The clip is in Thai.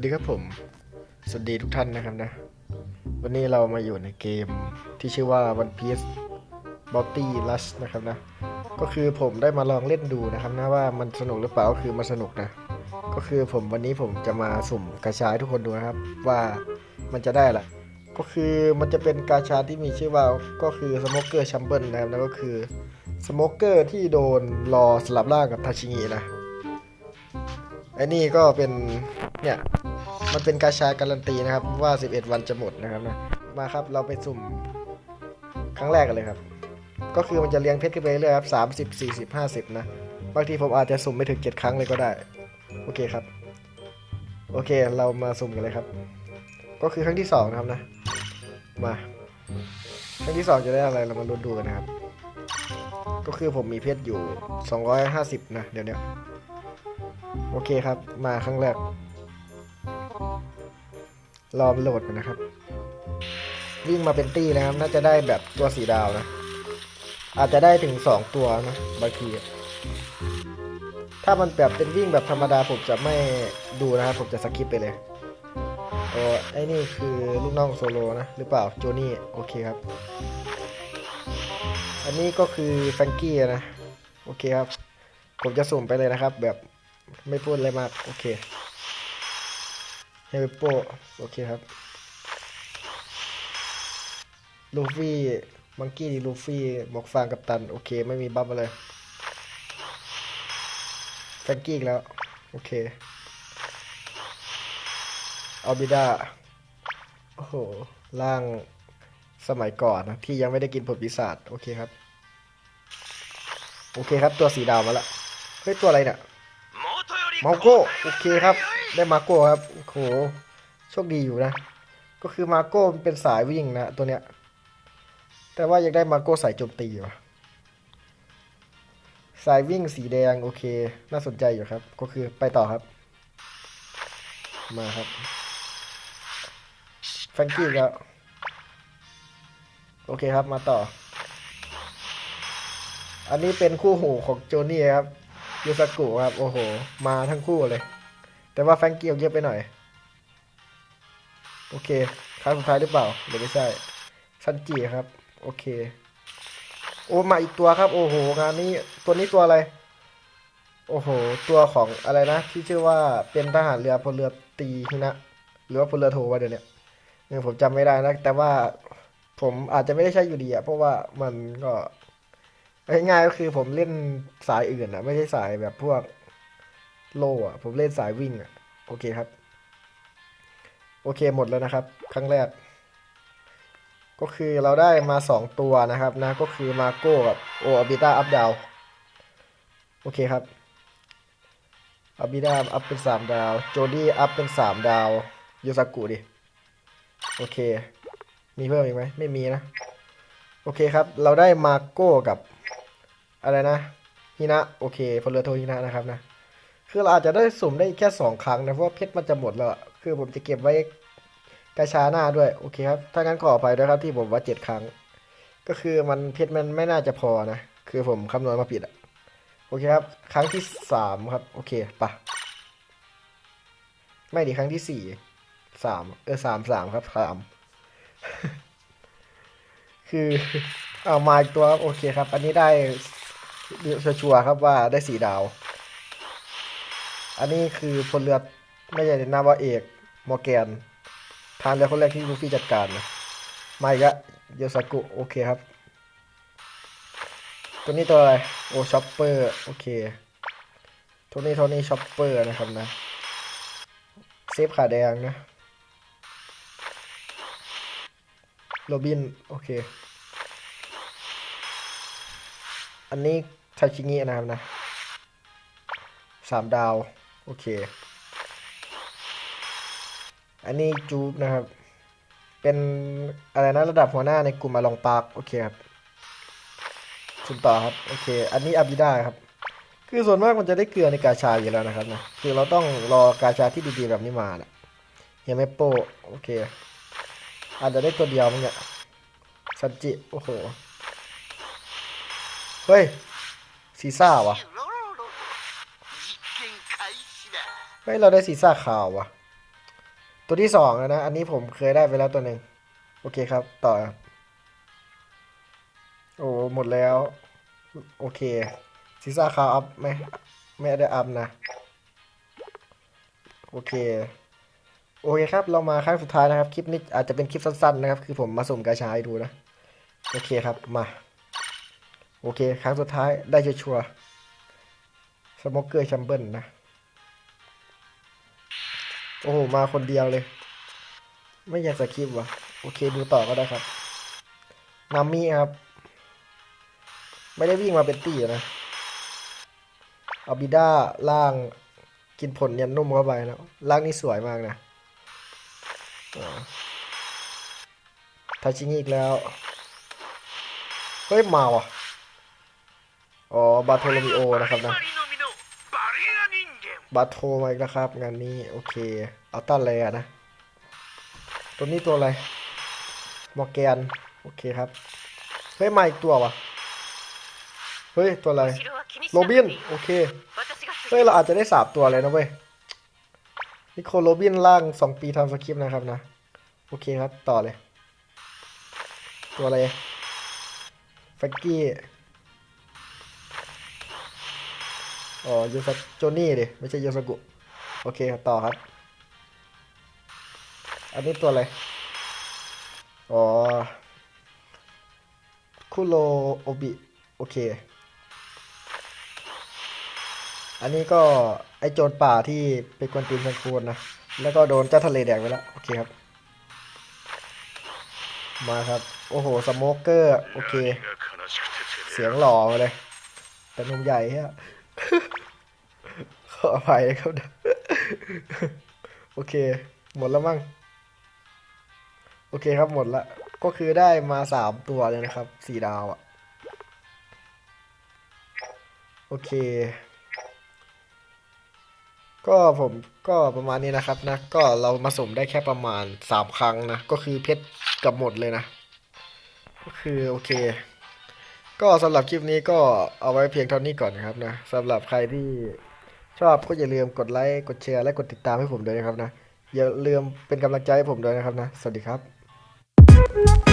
วัสดีครับผม สวัสดีทุกท่านนะครับนะ วันนี้เรามาอยู่ในเกมที่ชื่อว่า One Piece Bounty Rush นะครับนะ ก็คือผมได้มาลองเล่นดูนะครับนะว่ามันสนุกหรือเปล่าก็คือมันสนุกนะ ก็คือผมวันนี้ผมจะมาสุ่มกระชายทุกคนดูนะครับ ว่ามันจะได้อะก็คือมันจะเป็นกาชาที่มีชื่อว่าก็คือสโมเกอร์ชัมเบิลนะครับแล้วก็คือสโมเกอร์ที่โดนรอสลับร่างกับทาชิงินะไอ้นี่ก็เป็นเนี่ย มันเป็นกาชาการันตีนะครับ ว่า 11 วันจะหมดนะครับนะมาครับเราไปสุ่มครั้งแรกกันเลยครับ ก็คือมันจะเรียงเพชรขึ้นไปเรื่อยครับ30 40 50นะ บางทีผมอาจจะสุ่มไม่ถึง7ครั้งเลยก็ได้ โอเคครับ โอเคเรามาสุ่มกันเลยครับ ก็คือครั้งที่2นะครับนะ มาครั้งที่2จะได้อะไรเรามาลุ้นดูกันนะครับ ก็คือผมมีเพชรอยู่250นะเดี๋ยวนี้โอเคครับ มาครั้งแรก รอโหลดกันนะครับ วิ่งมาเป็นตี้นะครับ น่าจะได้แบบตัวสีดาวนะ อาจจะได้ถึงสองตัวนะบางทีถ้ามันแบบเป็นวิ่งแบบธรรมดาผมจะไม่ดูนะครับ ผมจะสกิปไปเลยโอ้ไอ้นี่คือลูกน้องโซโลนะ หรือเปล่าโจนี่โอเคครับ อันนี้ก็คือแฟงกี้นะ โอเคครับ ผมจะสุ่มไปเลยนะครับ แบบไม่พูดอะไรมาก โอเค เฮลโปโอเคครับลูฟี่มังกี้ลูฟี่หมวกฟางกับตัน โอเค ไม่มีบัฟอะไรแฟงกี้อีกแล้ว โอเคอัลบิดาโอ้โหร่างสมัยก่อนนะที่ยังไม่ได้กินผลปีศาจโอเคครับ โอเคครับตัวสีดาวมาละเฮ้ย ตัวอะไรเนี่ยมาโก้โอเคครับ ได้มาโก้ครับโหโชคดีอยู่นะ ก็คือมาโก้เป็นสายวิ่งนะตัวเนี้ย แต่ว่ายังได้มาโก้สายโจมตีอยู่ สายวิ่งสีแดงโอเค น่าสนใจอยู่ครับ ก็คือไปต่อครับ มาครับแฟรงกี้แล้วโอเคครับมาต่อ อันนี้เป็นคู่หูของโจนี่ครับยูสกุครับ โอ้โห มาทั้งคู่เลย แต่ว่าแฟรงกี้เอาเยอะไปหน่อย โอเคครั้งสุดท้ายหรือเปล่าหรือไม่ใช่ซันจิครับ โอเค โอ้มาอีกตัวครับ โอ้โหงานนี้ตัวนี้ตัวอะไร โอ้โห ตัวของอะไรนะ ที่ชื่อว่าเป็นทหารเรือพลเรือตีนะหรือว่าพลเรือโทวะเดี๋ยวนี้เนี่ยผมจำไม่ได้นะ แต่ว่าผมอาจจะไม่ได้ใช้อยู่ดีอะเพราะว่ามันก็ง่ายๆก็คือผมเล่นสายอื่นอะไม่ใช่สายแบบพวก โล่อะผมเล่นสายวิ่งอะโอเคครับ โอเคหมดแล้วนะครับ ครั้งแรก ก็คือเราได้มาสองตัวนะครับนะ ก็คือมาโก้กับโออาบิต้าอัพดาวโอเคครับอาบิต้าอัพเป็นสามดาว โจดี้อัพเป็นสามดาวยูซากุดิ โอเค มีเพิ่มอีกไหม ไม่มีนะ โอเคครับ เราได้มาโก้กับ อะไรนะฮินะ โอเคพลเรือโทฮินะนะครับนะ คือเราอาจจะได้สุ่มได้แค่สองครั้งนะเพราะเพชรมันจะหมดแล้วคือผมจะเก็บไว้กระชาหน้าด้วยโอเคครับถ้างั้นขออภัยด้วยครับที่ผมว่าเจ็ดครั้ง ก็คือมันเพชรมันไม่น่าจะพอนะคือผมคำนวณมาผิดอะโอเคครับ ครั้งที่สามครับ โอเคปะไม่ดีครั้งที่สี่สามเออสามสามครับสามคือเอามาอีกตัวโอเคครับ อันนี้ได้ชัวร์ครับว่าได้สีดาว อันนี้คือพลเรือไม่ใช่นาวาเอกมอแกนทานเรือคนแรกที่ลูฟี่จัดการนะมาอีกแล้วโยซากุโอเคครับ ตัวนี้ตัวอะไร โอช็อปเปอร์โอเคโทนี่โทนี่ช็อปเปอร์นะครับนะเซฟขาแดงนะโรบินโอเค อันนี้ทาชิงินะครับนะสามดาว โอเค อันนี้จูบนะครับ เป็นอะไรนะระดับหัวหน้าในกลุ่มอลองปาร์คโอเคครับสุ่มต่อครับ โอเค อันนี้อาบิดาครับ คือส่วนมากมันจะได้เกลือในกาชาอยู่แล้วนะครับนะ คือเราต้องรอกาชาที่ดีๆแบบนี้มาแหละเฮเมโปโอเค อาจจะได้ตัวเดียวมั้งเนี่ยซันจิ โอ้โห เฮ้ยซีซ่าวะ ฮ้ย เราได้ซีซ่าขาววะตัวที่สองแล้วนะ อันนี้ผมเคยได้ไปแล้วตัวหนึ่ง โอเคครับ ต่อ โอ้ หมดแล้ว โอเคซีซ่าคาวอัพไหมไม่ได้อัพนะ โอเค โอเคครับ เรามาครั้งสุดท้ายนะครับ คลิปนี้อาจจะเป็นคลิปสั้นๆนะครับ คือผมมาสุ่มกาชาให้ดูนะ โอเคครับ มา โอเค ครั้งสุดท้ายได้ชัวร์สโมกเกอร์แชมเบิลนะ โอ้โห มาคนเดียวเลย ไม่อยากสกิปวะโอเคดูต่อก็ได้ครับนัมมี่ครับ ไม่ได้วิ่งมาเป็นตีนะอาบิด้าล่างกินผลเนียนนุ่มเข้าไปนะล่างนี่สวยมากนะทาชิงอีกแล้ว เฮ้ยเมาว่ะ อ๋อ บาโทโลมิโอนะครับนะ บัตโทมาอีกนะครับ งานนี้ โอเค เอาต้านเลยอะนะ ตัวนี้ตัวอะไร มอร์แกน โอเคครับ เฮ้ย มาอีกตัววะเฮ้ย ตัวอะไร โรบิน โอเค เฮ้ย เราอาจจะได้สาบตัวเลยนะเว้ย นิโคโรบินล่างสองปีทำสคริปต์นะครับนะ โอเคครับ ต่อเลย ตัวอะไรแฟกกี้ อ๋อโยซาโจนี่ดิไม่ใช่โยซากุ โอเคต่อครับ อันนี้ตัวอะไร อ๋อ คุโรโอบิ โอเค อันนี้ก็ไอโจรป่าที่เป็นคนตีนสังคูนนะ แล้วก็โดนเจ้าทะเลแดงไปแล้ว โอเคครับ มาครับ โอ้โห สโมกเกอร์ โอเค เสียงหล่อเลย แต่นุ่มใหญ่ฮะ ออภัยครับ โอเค หมดแล้วมั้งโอเคครับหมดละก็คือได้มาสามตัวเลยนะครับสี่ดาวอะโอเค ก็ผมก็ประมาณนี้นะครับนะ ก็เรามาสุ่มได้แค่ประมาณสามครั้งนะ ก็คือเพชรกับหมดเลยนะ ก็คือโอเค ก็สำหรับคลิปนี้ก็เอาไว้เพียงเท่านี้ก่อนนะครับนะสำหรับใครที่ ชอบก็อย่าลืมกดไลค์ กดแชร์ และกดติดตามให้ผมด้วยนะครับนะ อย่าลืมเป็นกำลังใจให้ผมด้วยนะครับนะ สวัสดีครับ